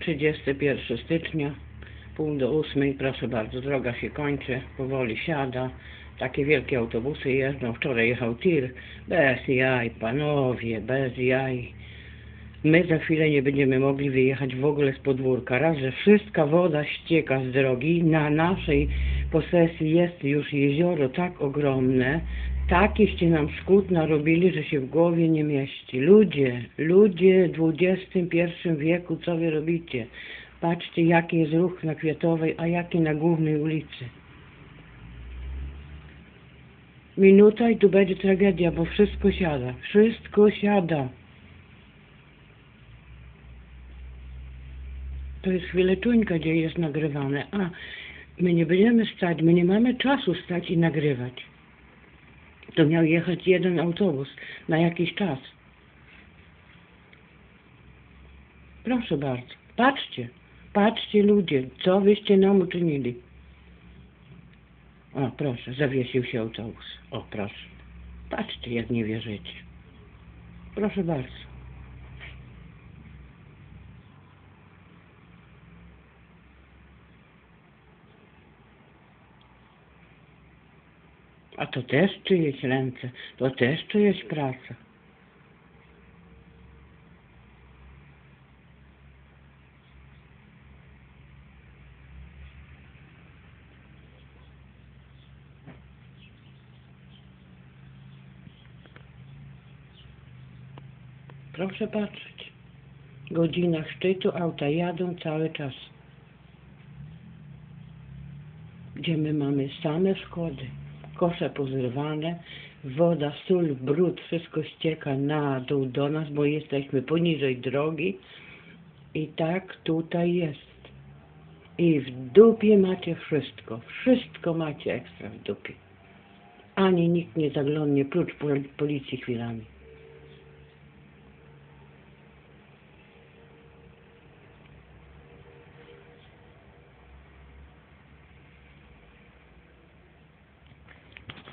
31 stycznia, pół do ósmej, proszę bardzo, droga się kończy, powoli siada. Takie wielkie autobusy jeżdżą. Wczoraj jechał tir, bez jaj, panowie, bez jaj. My za chwilę nie będziemy mogli wyjechać w ogóle z podwórka. Raz, że wszystka woda ścieka z drogi. Na naszej posesji jest już jezioro tak ogromne, takieście nam szkód narobili, że się w głowie nie mieści. Ludzie, ludzie w XXI wieku, co wy robicie? Patrzcie, jaki jest ruch na Kwiatowej, a jaki na głównej ulicy. Minuta i tu będzie tragedia, bo wszystko siada. Wszystko siada. To jest chwileczuńka, gdzie jest nagrywane. A, my nie będziemy stać, my nie mamy czasu stać i nagrywać. To miał jechać jeden autobus na jakiś czas. Proszę bardzo, patrzcie, patrzcie ludzie, co wyście nam uczynili. O, proszę, zawiesił się autobus. O, proszę. Patrzcie, jak nie wierzycie. Proszę bardzo. A to też czyjeś ręce, to też czyjeś praca. Proszę patrzeć. Godzina szczytu, auta jadą cały czas. Gdzie my mamy same szkody. Kosze pozrywane, woda, sól, brud, wszystko ścieka na dół do nas, bo jesteśmy poniżej drogi. I tak tutaj jest. I w dupie macie wszystko. Wszystko macie ekstra w dupie. Ani nikt nie zaglądnie, prócz pol- policji chwilami.